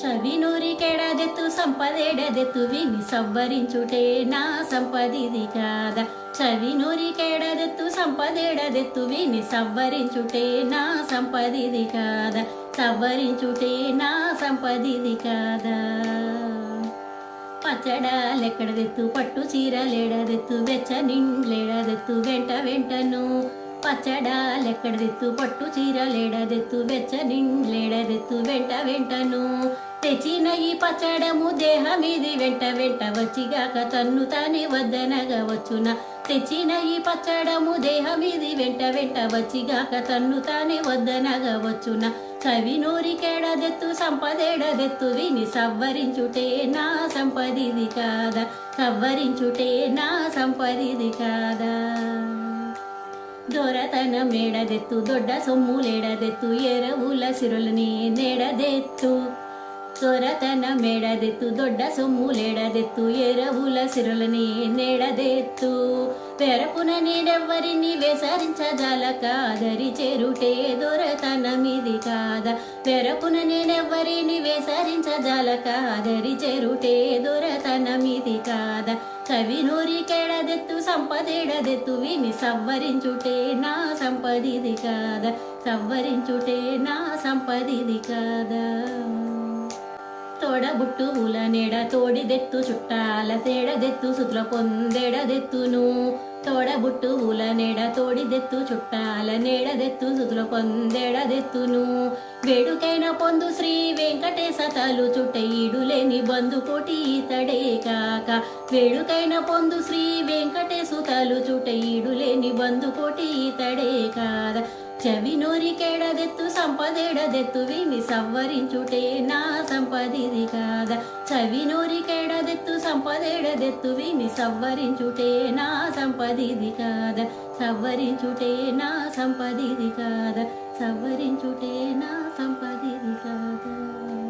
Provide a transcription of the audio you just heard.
చవినూరికెడదెత్తు సంపదెడదెత్తు విని సవ్వరించుటే నా సంపదిది కాదా. చవినూరికెడదెత్తు సంపదెడదెత్తు విని సవ్వరించుటే నా సంపదిది కాదా. సవ్వరించుటే నా సంపదిది కాదా. పచ్చడాలెక్కడదెత్తు పట్టు చీరలేడదెత్తు వెచ్చ నిండ్లేడదెత్తు వెంట వెంటను పచ్చడాలెక్కడదెత్తు పట్టు చీరలేడదెత్తు వెచ్చనిండ్లేడదెత్తు వెంట వెంటను తెచ్చిన ఈ పచ్చడము దేహమిది వెంట వెంట వచ్చిగాక తన్ను తానే వద్దనగా వచ్చున తెచ్చిన ఈ పచ్చడము దేహమిది వెంట వెంట వచ్చిగాక తన్ను తానే వద్దనగా వచ్చున కవి నూరికేడదెత్తు సంపదేడదెత్తు విని సవ్వరించుటే నా సంపదిది కాదా? సవ్వరించుటే నా సంపదిది కాదా? దొరతన మేడదెత్తు దొడ్డ సొమ్ములేడదెత్తు ఎరవుల సిరులని నేడదెత్తు. దొరతన మేడదెత్తు దొడ్డ సొమ్ములేడదెత్తు ఎరవుల సిరులని నేడదెత్తు. పెరపున నేనెవ్వరిని వేసరించజాలక దరి చేరుటే దొరతనమిది కాదా. పెరపున నేనెవ్వరిని వేసరించజాలక దరి చేరుటే దొరతనమిది కాదా. కవి నూరికెడదెత్తు సంపదేడదెత్తు విని సవ్వరించుటే నా సంపదిది కాదా. సవ్వరించుటే నా సంపదిది కాదా. తోడబుట్టు ఉల నెడ తోడిదెత్తు చుట్టాల తేడదెత్తు సుతుల పొందెడదెత్తును. తోడబుట్టు ఊల నెడ తోడిదెత్తు చుట్టాల నేడదెత్తు సుతుల పొందెడదెత్తును. వేడుకైన పొందు శ్రీ వెంకటేశ తలు చుట్ట ఈడులేని బంధు కోటి ఇతడే కాక. వేడుకైన పొందు శ్రీ వెంకటేశు తలు చుట్ట బంధు కోటి ఇతడే కాదా. చెవి నోరికేడదెత్తు సంపదేడదెత్తు విని సవ్వరించుటే నా సంపదిది కాదా. చవి నోరికేడదెత్తు సంపదేడదెత్తు విని సవ్వరించుటే నా సంపదిది కాద. సవ్వరించుటే నా సంపదిది కాద. సవ్వరించుటే నా సంపదిది కాదా.